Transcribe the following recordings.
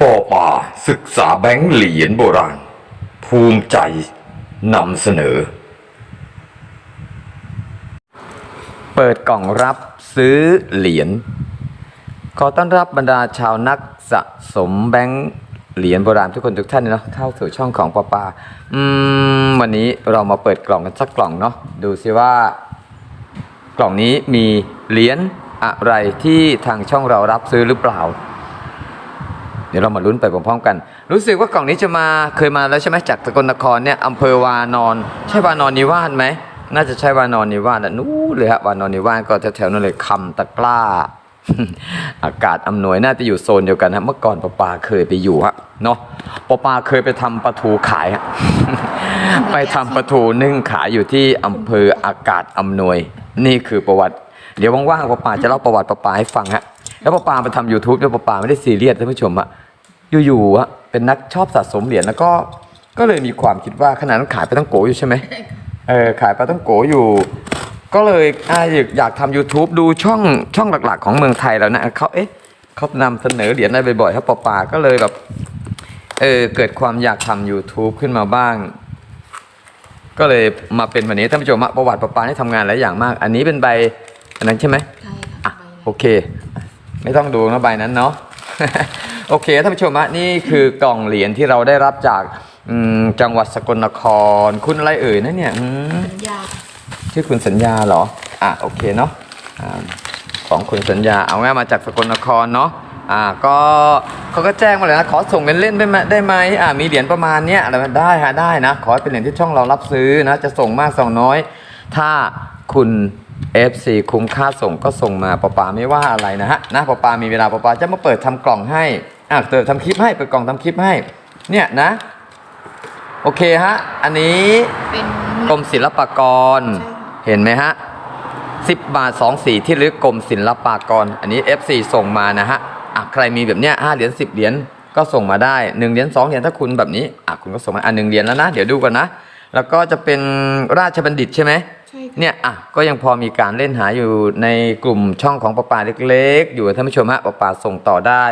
ปอป่าศึกษาแบงค์เหรียญโบราณ ภูมิใจนำเสนอ เปิดกล่องรับซื้อเหรียญ ขอต้อนรับบรรดาชาวนักสะสมแบงค์เหรียญโบราณทุกคนทุกท่านเนาะเข้าสู่ช่องของปอปาอืมวันนี้เรามาเปิดกล่องกันสักกล่องเนาะดูสิว่า กล่องนี้มีเหรียญอะไรที่ทางช่องเรารับซื้อหรือเปล่า ดี๋ยวเรามาลุ้นไปพร้อมๆกัน รู้สึกว่ากล่องนี้จะมาเคยมาแล้วใช่ไหมจากสกลนครเนี่ยอำเภอวานอน ใช่วานอนนิวาสไหมน่าจะใช่วานอนนิวาสอะนู้นเลยฮะวานอนนิวาสก็แถวๆนั่นเลยคำตะกร้า อากาศอำนวยน่าจะอยู่โซนเดียวกันฮะเมื่อก่อนปอปาเคยไปอยู่ฮะเนาะปอปาเคยไปทำปลาทูขายฮะไปทำปลาทูนึ่งขายอยู่ที่อำเภออากาศอำนวย นี่คือประวัติ เดี๋ยวว่างๆปอปาจะเล่าประวัติปอปาให้ฟังฮะแล้วปอปาไปทำ YouTube แล้วปอปาไม่ได้ซีเรียสท่านผู้ชมอะ อยู่ๆอะเป็นนักชอบสะสมเหรียญแล้วก็ก็เลยมีความคิดว่าขนาดนั้นขายไปตั้งโกอยู่ใช่ไหมเออขายไปตั้งโกอยู่ ก็เลยอ่าอยากอยากทำ YouTube ดูช่องช่องหลักๆ ของเมืองไทยแล้วนะเขาเอ๊ะเขานำเสนอเหรียญอะไรบ่อยๆครับปอปาก็เลยแบบเออเกิดความอยากทำ YouTube ขึ้นมาบ้าง ก็เลยมาเป็นวันนี้ท่านผู้ชมอะประวัติปอปาที่ทำงานหลายอย่างมาก อันนี้เป็นใบอันนั้นใช่ไหมใช่อะค่ะใบโอเค ไม่ต้องดูนะใบนั้นเนาะ โอเคท่านผู้ชมฮะนี่คือกล่องเหรียญที่เราได้รับจากอืมจังหวัดสกลนคร คุณอะไรเอ่ยนะเนี่ยอืมสัญญาชื่อคุณสัญญาเหรออะโอเคเนาะอ่าของคุณสัญญาเอาง่ายมาจากสกลนครเนาะอ่าก็เขาก็แจ้งมาเลยนะขอส่งเงินเล่นได้ไหมได้ไหมอ่ามีเหรียญประมาณเนี้ยอะไรได้ฮะได้นะ ขอให้เป็นเหรียญที่ช่องเรารับซื้อนะจะส่งมากส่งน้อย ถ้าคุณ FC คุ้มค่าส่งก็ส่งมาปอปาไม่ว่าอะไรนะฮะนะปอปามีเวลาปอปาจะมาเปิดทำกล่องให้อะเปิดทำคลิปให้เปิดกล่องทำคลิปให้ เนี่ยนะ โอเคฮะ อันนี้เป็นกรมศิลปากรใช่ค่ะเห็นไหมฮะ10บาท2สีที่ระลึกกรมศิลปากร อันนี้ FC ส่งมานะฮะอะใครมีแบบเนี้ย5เหรียญ10เหรียญก็ส่งมาได้1เหรียญ2เหรียญถ้าคุณแบบนี้อะคุณก็ส่งมาอะหนึ่งเหรียญแล้วนะ เดี๋ยวดูกันนะ แล้วก็จะเป็นราชบัณฑิตใช่ไหมใช่ค่ะ เนี่ยอะก็ยังพอมีการเล่นหาอยู่ในกลุ่มช่องของปะปาเล็กๆ อยู่ท่านผู้ชมฮะปะปาส่งต่อได้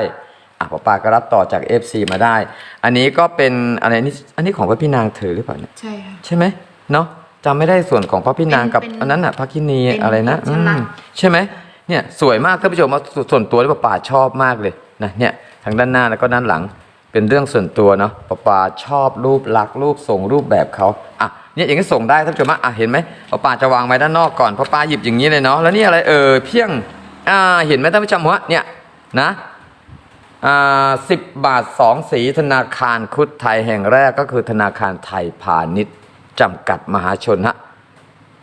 อะปะปาก็รับต่อจาก FC มาได้ อันนี้ก็เป็นอะไรนี่อันนี้ของพระพี่นางเธอหรือเปล่าเนี่ยใช่ค่ะ ใช่ไหมเนาะจำไม่ได้ส่วนของพระพี่นางกับเป็นอันนั้นอะพระกินีเป็นอะไรนะฉลักอืมใช่ไหมเนี่ยสวยมากท่านผู้ชมว่าสส่วนตัวที่ป้าป่าชอบมากเลยนะเนี่ยทางด้านหน้าแล้วก็ด้านหลังเป็นเรื่องส่วนตัวเนาะป้าป่าชอบรูปลักษณ์รูปทรงรูปแบบเขาอะ เนี่ยอย่างนี้ส่งได้ท่านผู้ชมอะเห็นไหมป้าป่าจะวางไว้ด้านนอกก่อนป้าป่าหยิบอย่างนี้เลยเนาะแล้วนี่อะไรเออเพียงอ่าเห็นไหมท่านผู้ชมวะเนี่ยนะอ่าสิบบาทสองสีธนาคารครุฑไทยแห่งแรกก็คือธนาคารไทยพาณิชย์จำกัดมหาชนฮะ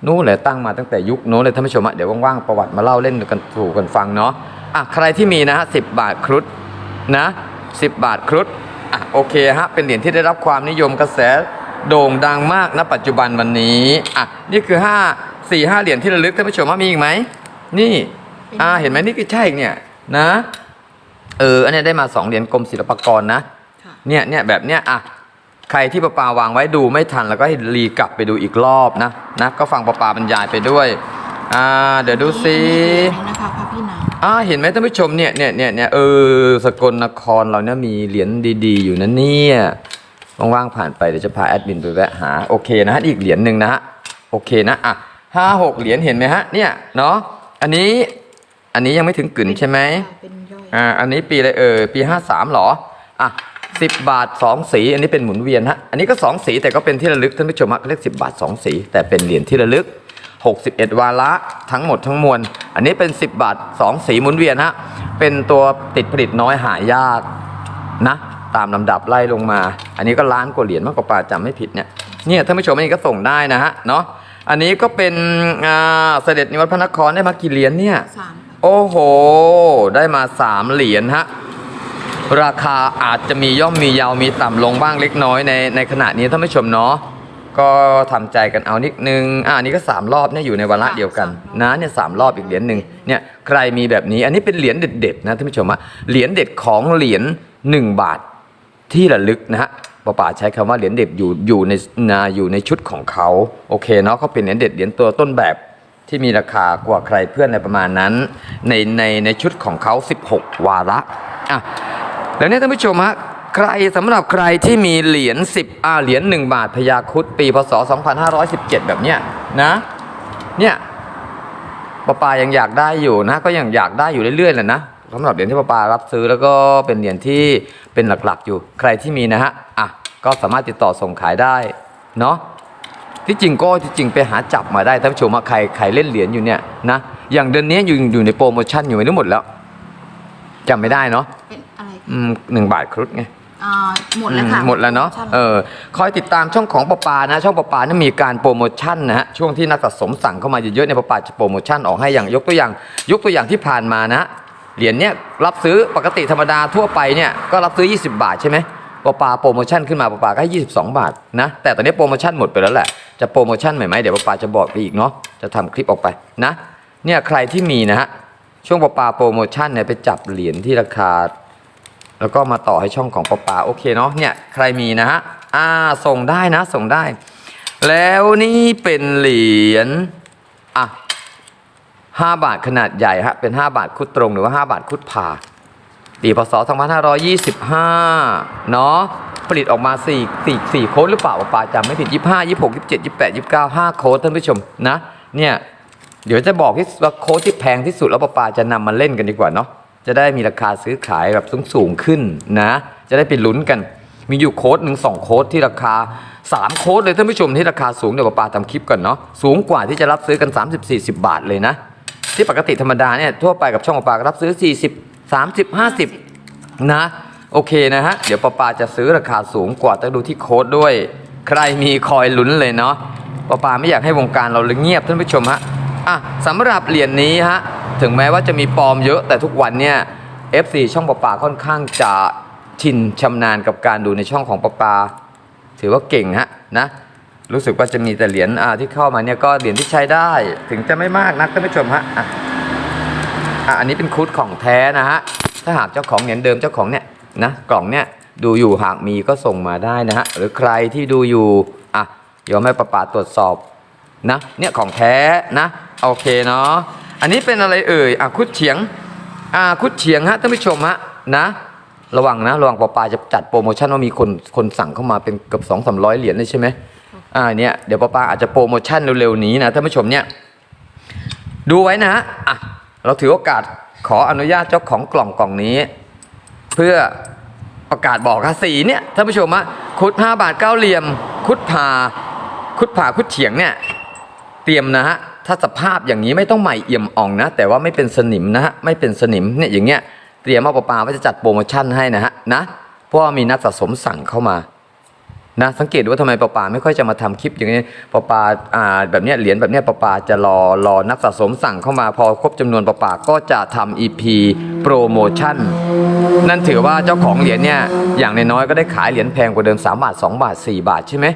นู้นเลยตั้งมาตั้งแต่ยุคโน้นเลยท่านผู้ชมฮะเดี๋ยวว่างๆประวัติมาเล่าเล่นกันถูกกันฟังเนาะอะใครที่มีนะฮะสิบบาทครุฑนะสิบบาทครุฑอะโอเคฮะเป็นเหรียญที่ได้รับความนิยมกระแส โด่งดังมากณปัจจุบันวันนี้อะนี่คือห้าสี่ห้าเหรียญที่ระลึกท่านผู้ชมว่ามีอีกไหมนี่อ่าเห็นไหมนี่คือใช่อีกเนี่ยนะเอออันเนี้ยได้มาสองเหรียญกรมศิลปากรนะค่ะเนี่ยเนี่ยแบบเนี้ยอะใครที่ประปาวางไว้ดูไม่ทันแล้วก็ให้รีกลับไปดูอีกรอบนะนะก็ฟังประปาบรรยายไปด้วยอ่าเดี๋ยวดูซิอันนี้นะคะพระพี่นางอ่าเห็นไหมท่านผู้ชมเนี่ยเนี่ยเนี่ยเนี่ยเออสกลนครเราเนี่ยมีเหรียญดี ๆ อยู่นะเนี่ย ว่างๆผ่านไปเดี๋ยวจะพาแอดมินไปแวะหาโอเคนะฮะอีกเหรียญหนึ่งนะฮะโอเคนะอะห้าหกเหรียญเห็นไหมฮะเนี่ยเนาะอันนี้อันนี้ยังไม่ถึงกึ่นใช่ไหมค่ะเป็นย่อยอ่าอันนี้ปีอะไรเออปีห้าสามหรออะสิบบาทสองสี อันนี้เป็นหมุนเวียนฮะอันนี้ก็สองสีแต่ก็เป็นที่ระลึกท่านผู้ชมฮะเรียกสิบบาทสองสี แต่เป็นเหรียญที่ระลึก61วาระทั้งหมดทั้งมวลอันนี้เป็น10บาท2สีหมุนเวียนฮะเป็นตัวติดผลิตน้อยหายากนะ ตามลำดับไล่ลงมา อันนี้ก็ล้านกว่าเหรียญมากกว่าปลาจำไม่ผิดเนี่ยเนี่ยท่านผู้ชมอันนี้ก็ส่งได้นะฮะเนาะอันนี้ก็เป็นอ่าเสด็จนิวัฒพระนครได้มากี่เหรียญเนี่ยสามค่ะโอ้โห ได้มา3เหรียญฮะราคาอาจจะมีย่อมมียาวมีต่ำลงบ้างเล็กน้อยในในขณะนี้ท่านผู้ชมเนาะก็ทำใจกันเอานิดนึง อ่าอันนี้ก็ 3 รอบเนี่ยอยู่ในวาระเดียวกันนะเนี่ยสามรอบอีกเหรียญหนึ่งเนี่ยใครมีแบบนี้อันนี้เป็นเหรียญเด็ดๆนะท่านผู้ชมฮะเหรียญเด็ดของเหรียญ1บาท ที่ระลึกนะฮะป้าป่าใช้คำว่าเหรียญเด็ดอยู่อยู่ในนาอยู่ในชุดของเขาโอเคเนาะเขาเป็นเหรียญเด็ดเหรียญตัวต้นแบบที่มีราคากว่าใครเพื่อนในประมาณนั้น ในในในชุดของเขา 16 วาระอะแล้วเนี่ยท่านผู้ชมฮะใครสำหรับใครที่มีเหรียญ10อ่าเหรียญ1บาทพญาคุดปีพศ 2517 แบบเนี้ยนะเนี่ยป้าป่ายังอยากได้อยู่นะ ก็ยังอยากได้อยู่เรื่อยๆแหละนะ สำหรับเหรียญที่ปาปารับซื้อแล้วก็เป็นเหรียญที่เป็นหลักๆอยู่ใครที่มีนะฮะอะก็สามารถติดต่อส่งขายได้เนาะที่จริงก็ที่จริงไปหาจับมาได้ท่านผู้ชมว่าใครใครเล่นเหรียญอยู่เนี่ยนะอย่างเดือนนี้อยู่อยู่ในโปรโมชั่นอยู่ไม่รู้หมดแล้วจำไม่ได้เนาะเป็นอะไรคะอืมหนึ่งบาทครุฑไงอ่าหมดแล้วค่ะอืมหมดแล้วเนาะใช่เออคอยติดตามช่องของปะปานะ ช่องปะปานี่มีการโปรโมชั่นนะฮะช่วงที่นักสะสมสั่งเข้ามาเยอะๆในยปะปาจะโปรโมชั่นออกให้อย่างยกตัวอย่าง ยกตัวอย่างที่ผ่านมานะ เหรียญเนี้ยรับซื้อปกติธรรมดาทั่วไปเนี่ยก็รับซื้อ 20 บาทใช่ไหมปะปาโปรโมชั่นขึ้นมาปะปาก็ให้22 บาทนะ แต่ตอนนี้โปรโมชั่นหมดไปแล้วแหละ จะโปรโมชั่นใหม่ไหมเดี๋ยวปะปาจะบอกไปอีกเนาะ จะทำคลิปออกไปนะ เนี่ยใครที่มีนะฮะ ช่วงปะปาโปรโมชั่นเนี่ยไปจับเหรียญที่ราคา แล้วก็มาต่อให้ช่องของปะปาโอเคเนาะ เนี่ยใครมีนะฮะ อ่าส่งได้นะส่งได้ แล้วนี่เป็นเหรียญ อะ ห้าบาทขนาดใหญ่ฮะเป็น 5 บาทคุดตรงหรือว่า 5 บาทคุดผ่าปีพศ2525 เนาะผลิตออกมา 4 4 4 โค้ดหรือเปล่าปะปาจำไม่ผิด 25 26 27 28 29 5 โค้ดท่านผู้ชมนะเนี่ยเดี๋ยวจะบอกที่ว่าโค้ดที่แพงที่สุดแล้วปะปาจะนำมาเล่นกันดีกว่าเนาะจะได้มีราคาซื้อขายแบบสูงสูงๆขึ้นนะ จะได้ไปลุ้นกัน มีอยู่โค้ดหนึ่งสองโค้ดที่ราคา 3 โค้ดเลยท่านผู้ชมที่ราคาสูงเดี๋ยวปาปาทำคลิปก่อนเนาะสูงกว่าที่จะรับซื้อกัน 30 40 บาทเลยนะ ที่ปกติธรรมดาเนี่ยทั่วไปกับช่องปาปาก็รับซื้อ 40 30 50 นะ โอเคนะฮะ เดี๋ยวปาปาจะซื้อราคาสูงกว่าต้องดูที่โค้ดด้วย ใครมีคอยลุ้นเลยเนาะปาปาไม่อยากให้วงการเราเลยเงียบท่านผู้ชมฮะอะสำหรับเหรียญนี้ฮะถึงแม้ว่าจะมีปลอมเยอะแต่ทุกวันเนี่ย FC ช่องปะปาค่อนข้างจะชินชำนาญกับการดูในช่องของปะปาถือว่าเก่งฮะนะ รู้สึกว่าจะมีแต่เหรียญอ่าที่เข้ามาเนี่ยก็เหรียญที่ใช้ได้ ถึงจะไม่มากนักท่านผู้ชมฮะอะอะอันนี้เป็นคุดของแท้นะฮะถ้าหากเจ้าของเหรียญเดิมเจ้าของเนี่ยนะกล่องเนี่ยดูอยู่หากมีก็ส่งมาได้นะฮะหรือใครที่ดูอยู่อะเดี๋ยวให้ปะปาตรวจสอบนะเนี่ยของแท้นะโอเคเนาะอันนี้เป็นอะไรเอ่ยอะคุดเฉียงอ่าคุดเฉียงฮะท่านผู้ชมฮะนะระวังนะระวังปอปาจะจัดโปรโมชั่นว่ามีคนคนสั่งเข้ามาเป็นเกือบสองสามร้อยเหรียญเลยใช่ไหม อ่าเนี่ยเดี๋ยวปอปาอาจจะโปรโมชั่นเร็วๆนี้นะท่านผู้ชมเนี่ยดูไว้นะอะเราถือโอกาสขออนุญาตเจ้าของกล่องกล่องนี้ เพื่อประกาศบอกค่ะสีเนี่ยท่านผู้ชมฮะคุด5บาท9เหลี่ยม คุดผ่าคุดผ่าคุดเฉียงเนี่ยเตรียมนะฮะถ้าสภาพอย่างนี้ไม่ต้องใหม่เอี่ยมอ่องนะ แต่ว่าไม่เป็นสนิมนะฮะไม่เป็นสนิมเนี่ยอย่างเงี้ยเตรียมว่าปาปาว่าจะจัดโปรโมชั่นให้นะฮะนะเพราะว่ามีนักสะสมสั่งเข้ามา นะสังเกตดูว่าทำไมปาปาไม่ค่อยจะมาทำคลิปอย่างนี้ปาปาอ่าแบบเนี้ยเหรียญแบบเนี้ยปาปาจะรอรอนักสะสมสั่งเข้ามาพอครบจำนวนปาปาก็จะทำ EP โปรโมชั่น นั่นถือว่าเจ้าของเหรียญเนี่ยอย่างน้อยๆก็ได้ขายเหรียญแพงกว่าเดิม3บาท2บาท 4 บาทใช่ไหม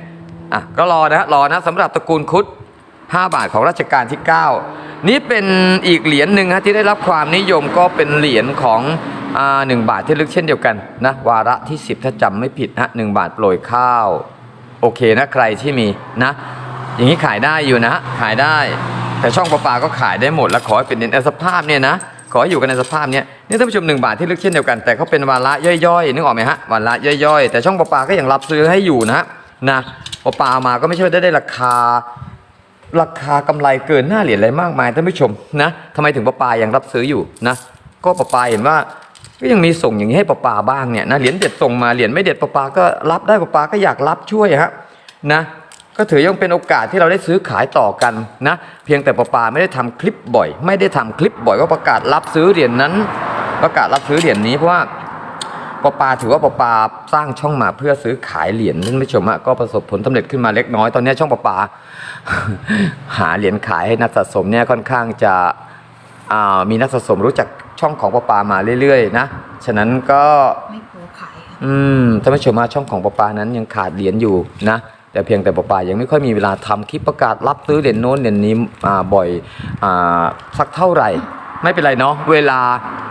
อะก็รอนะรอนะสำหรับตระกูลคุด5บาทของรัชกาลที่ 9 นี่เป็นอีกเหรียญหนึ่งฮะที่ได้รับความนิยมก็เป็นเหรียญของหนึ่งบาทที่ลึกเช่นเดียวกันนะวาระที่ 10 ถ้าจำไม่ผิดฮะหนึ่งบาทโปรยข้าว โอเคนะใครที่มีนะ อย่างนี้ขายได้อยู่นะขายได้ แต่ช่องปลาปาก็ขายได้หมด แล้วขอให้เป็นในสภาพเนี่ยนะขออยู่กันในสภาพเนี้ยนี่ท่านผู้ชมหนึ่งบาทที่ลึกเช่นเดียวกันแต่เขาเป็นวาระย่อยๆนึกออกไหมฮะวาระย่อยๆ แต่ช่องปลาปาก็ยังรับซื้อให้อยู่นะนะปลาปามาก็ไม่ใช่ได้ได้ราคา ราคากำไรเกินหน้าเหรียญอะไรมากมายท่านผู้ชมนะทำไมถึงปะปายังรับซื้ออยู่นะก็ปะปาเห็นว่าก็ยังมีส่งอย่างนี้ให้ปะปาบ้างเนี่ยนะเหรียญเด็ดส่งมาเหรียญไม่เด็ดปะปาก็รับได้ปะปาก็อยากรับช่วยฮะนะก็ถือยังเป็นโอกาสที่เราได้ซื้อขายต่อกันนะเพียงแต่ปะปาไม่ได้ทำคลิปบ่อย ไม่ได้ทำคลิปบ่อยว่าประกาศรับซื้อเหรียญนั้น ประกาศรับซื้อเหรียญนี้เพราะว่าปปาถือว่าปปาสร้างช่องมาเพื่อซื้อขายเหรียญท่านผู้ชมอะก็ประสบผลสำเร็จขึ้นมาเล็กน้อยตอนนี้ช่องปปา หาเหรียญขายให้นักสะสมเนี่ยค่อนข้างจะอ่ามีนักสะสมรู้จักช่องของปอปามาเรื่อยๆนะ ฉะนั้นก็ไม่โผล่ขายค่ะอืมท่านผู้ชมว่าช่องของปอปานั้นยังขาดเหรียญอยู่นะแต่เพียงแต่ปอปายังไม่ค่อยมีเวลาทำคลิปประกาศรับซื้อเหรียญโน้นเหรียญนี้อ่าบ่อยอ่าสักเท่าไหร่ ไม่เป็นไรเนาะเวลา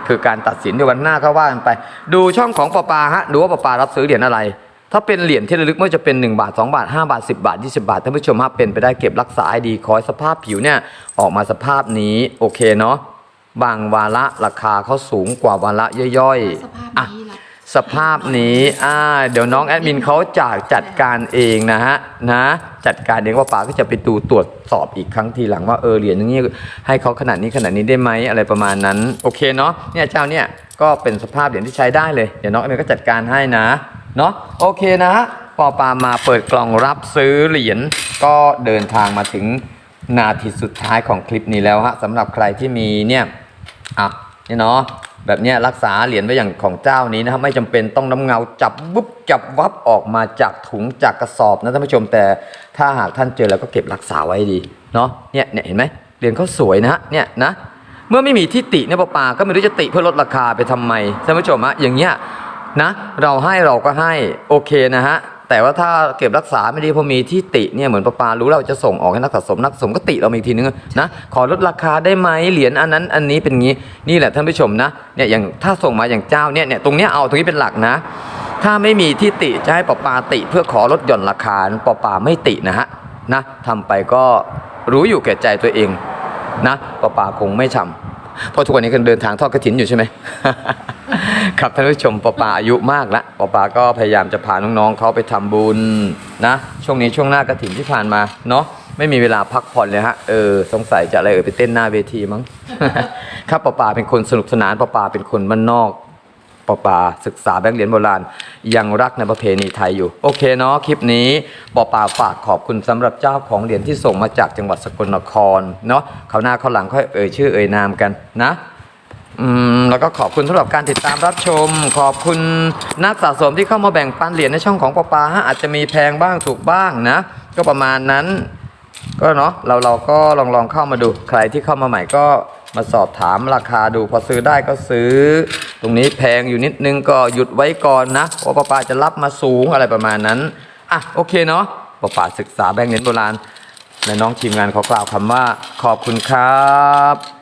คือการตัดสินเดี๋ยววันหน้าก็ว่ากันไป ดูช่องของปอปาฮะดูว่าปอปารับซื้อเหรียญอะไร ถ้าเป็นเหรียญที่ระลึกไม่ว่าจะเป็น 1 บาท 2 บาท 5 บาท 10 บาท 20 บาทท่านผู้ชมฮะเป็นไปได้เก็บรักษาให้ดีขอให้สภาพผิวเนี่ยออกมาสภาพนี้โอเคเนาะบางวาระราคาเขาสูงกว่าวาระย่อยสภาพๆอะนี้ละสภาพนี้อ่าเดี๋ยวน้องแอดมินเขาจะจัดการเองนะฮะนะจัดการเองว่าป๋าก็จะไปดูตรวจสอบอีกครั้งทีหลังว่าเออเหรียญอย่างนี้ให้เขาขนาดนี้ขนาดนี้ได้ไหมอะไรประมาณนั้นโอเคเนาะเนี่ยเจ้าเนี่ยก็เป็นสภาพเหรียญที่ใช้ได้เลยเดี๋ยวน้องแอดมินก็จัดการให้นะ เนาะโอเคนะฮะพอปามาเปิดกล่องรับซื้อเหรียญก็เดินทางมาถึงนาทีสุดท้ายของคลิปนี้แล้วฮะสำหรับใครที่มีเนี่ยอะนี่เนาะแบบเนี้ยรักษาเหรียญไว้อย่างของเจ้านี้นะครับไม่จำเป็นต้องน้ำเงาจับวุบจับวับออกมาจากถุงจากกระสอบนะท่านผู้ชมแต่ถ้าหากท่านเจอแล้วก็เก็บรักษาไว้ดีเนาะเนี่ยเนี่ยเห็นไหมเหรียญเขาสวยนะฮะเนี่ยนะเมื่อไม่มีที่ติเนี่ยปาปาก็ไม่รู้จะติเพื่อลดราคาไปทำไมท่านผู้ชมฮะอย่างเงี้ย นะ เราให้เราก็ให้โอเคนะฮะแต่ว่าถ้าเก็บรักษาไม่ดีพอมีที่ติเนี่ยเหมือนปาปารู้เราจะส่งออกให้นักสะสมนักสะสมก็ติเรามาอีกทีนึงนะขอลดราคาได้ไหมเหรียญอันนั้นอันนี้เป็นงี้นี่แหละท่านผู้ชมนะเนี่ยอย่างถ้าส่งมาอย่างเจ้าเนี่ยเนี่ยตรงเนี้ยเอาตรงนี้เป็นหลักนะ ถ้าไม่มีที่ติจะให้ปอปาติ เพื่อขอลดหย่อนราคาปอปาไม่ตินะฮะนะทำไปก็รู้อยู่แก่ใจตัวเองนะปอปาคงไม่ทำเพราะทุกวันนี้กันเดินทางทอดกระถินอยู่ใช่ไหม ครับท่านผู้ชมปอปาอายุมากแล้วปอปาก็พยายามจะพาน้องๆเขาไปทำบุญนะช่วงนี้ช่วงหน้ากระถินที่ผ่านมาเนาะไม่มีเวลาพักผ่อนเลยฮะเออสงสัยจะอะไรเออไปเต้นหน้าเวทีมั้งครับปอปาเป็นคนสนุกสนานปอปาเป็นคนบ้านนอกปอปาศึกษาแบงค์เหรียญโบราณยังรักในประเพณีไทยอยู่ โอเคเนาะคลิปนี้ปอปาฝากขอบคุณสำหรับเจ้าของเหรียญที่ส่งมาจากจังหวัดสกลนครเนาะเขาวหน้าเขาวหลังค่อยเอ่ยชื่อเอ่ยนามกันนะ อืมแล้วก็ขอบคุณสำหรับการติดตามรับชม ขอบคุณนักสะสมที่เข้ามาแบ่งปันเหรียญในช่องของปอปาฮะอาจจะมีแพงบ้างถูกบ้างนะ ก็ประมาณนั้น ก็เนาะเราเราก็ลองลองเข้ามาดูใครที่เข้ามาใหม่ก็มาสอบถามราคาดูพอซื้อได้ก็ซื้อ ตรงนี้แพงอยู่นิดนึงก็หยุดไว้ก่อนนะเพราะป้าปาจะรับมาสูงอะไรประมาณนั้นอะโอเคเนาะป้าปาศึกษาแบงค์เหรียญโบราณและน้องทีมงานขอกล่าวคำว่าขอบคุณครับ